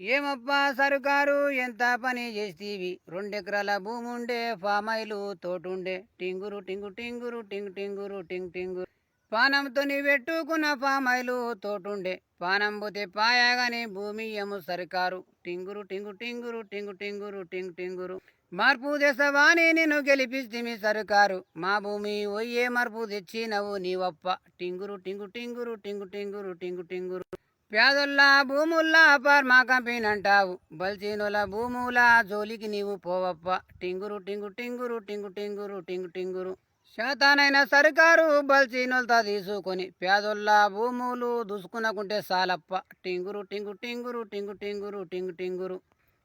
ఏమప్పా సరుకారు? ఎంత పని చేస్తీవి? రెండెకరాల భూముండే ఫామైలు తోటుండే. టింగురు టింగు టింగురు టింగు టింగురు టింగ్ టింగు. పానంతో పెట్టుకున్న ఫామాయిలు తోటుండే. పానం పోతే పాయాగాని భూమి ఏమో సరికారు. టింగురు టింగు టింగురు టింగు టింగురు టింగ్ టింగురు. మార్పు తెసవాని నేను గెలిపిస్తిమి సరుకారు. మా భూమి ఒయ్యే మార్పు తెచ్చినవు నీవప్ప. టింగురు టింగు టింగురు టింగు టింగురు టింగు టింగురు. పేదల్లా భూముల్లా పర్మాకంపెన్ అంటావు బల్చీనుల భూముల జోలికి నీవు పోవప్ప టింగురు టింగు టింగురు టింగు టింగురు టింగు టింగురు శాతానైన సర్కారు బల్చీనులతో తీసుకొని పేదొల్ల భూములు దూసుకునకుంటే సాలప్ప టింగురు టింగు టింగురు టింగు టింగురు టింగు టింగురు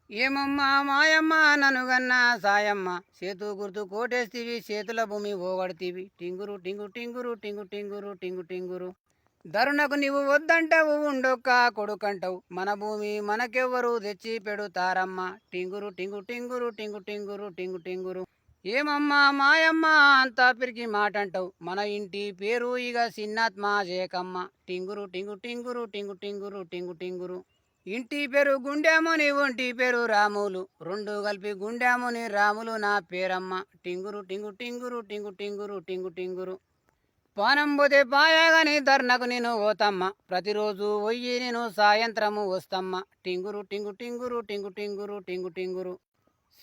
ఏమమ్మా మాయమ్మ ననుగన్న సాయమ్మ చేతు గుర్తు కోటేస్తీవి చేతుల భూమి పోగొడతీవి టింగురు టింగు టింగురు టింగు టింగురు టింగు టింగురు ధరుణకు నీవు వద్దంటావు ఉండొక్క కొడుకంటావు. మన భూమి మనకెవ్వరు తెచ్చి పెడుతారమ్మ. టింగురు టింగు టింగురు టింగు టింగురు టింగు టింగురు. ఏమమ్మా మాయమ్మ అంతా పిరికి మాట అంటావు మన ఇంటి పేరు ఇక సిన్నాత్మ జేకమ్మ టింగురు టింగు టింగురు టింగు టింగురు టింగు టింగురు. ఇంటి పేరు గుండెముని ఒంటి పేరు రాములు. రెండు కలిపి గుండెముని రాములు నా పేరమ్మ. టింగురు టింగు టింగురు టింగు టింగురు టింగు టింగురు. పోతే పాయగాని ధర్నకు నేను పోతమ్మ ప్రతిరోజు పోయి నేను సాయంత్రము వస్తమ్మ. టింగురు టింగు టింగురు టింగు టింగురు టింగు టింగురు.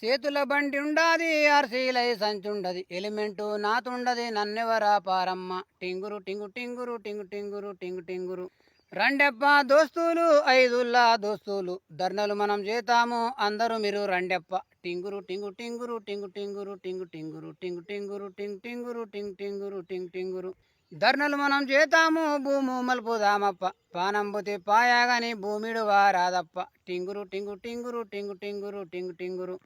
చేతుల బండి ఉండాది ఆర్సీలై సంచుండది. ఎలిమెంటు నాతుండది నన్నెవరా పారమ్మ. టింగురు టింగు టింగురు టింగు టింగురు టింగు టింగురు. రండెప్ప దోస్తులు ఐదుల్లా దోస్తులు. ధర్నలు మనం చేతాము అందరూ మీరు రండెప్ప. టింగురు టింగు టింగురు టింగు టింగురు టింగు టింగురు టింగు టింగురు టింగ్ టింగురు టింగ్ టింగురు టింగ్ టింగురు. ధర్నలు మనం చేతాము భూము మలుపుదామప్ప. పానం పోతే పాయాగాని భూమిడు వారాదప్ప టింగురు టింగు టింగురు టింగు టింగురు టింగు టింగురు.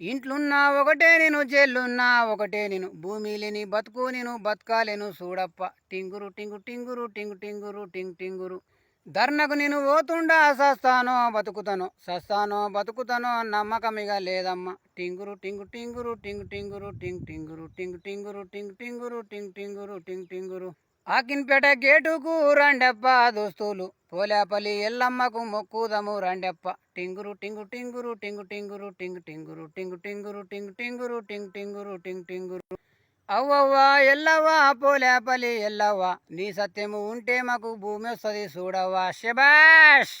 ఇంట్లున్నా ఒకటే నేను జైలున్నా ఒకటే నేను. భూమి లేని బతుకు నేను బతకాలేను చూడప్ప టింగురు టింగు టింగురు టింగు టింగురు టింగ్ టింగురు. ధర్నకు నేను పోతుండా సస్తానో బతుకుతాను సస్తానో బతుకుతానో నమ్మకమిగా లేదమ్మా టింగురు టింగు టింగురు టింగు టింగురు టింగ్ టింగురు టింగు టింగురు టింగ్ టింగురు టింగ్ టింగురు టింగ్ టింగురు ఆకిన్పేట గేటుకు రండప్ప దోస్తులు పోలేపల్లి ఎల్లమ్మకు మొక్కుదము రండప్ప టింగురు టింగు టింగురు టింగు టింగురు టింగు టింగురు టింగు టింగురు టింగు టింగురు టింగ్ టింగురు టింగ్ టింగురు అవ్వవ్వా ఎల్లవ్వా పోలేపల్లి ఎల్లవ్వా. నీ సత్యము ఉంటే మాకు భూమి వస్తుంది చూడవ్వా. శబాష్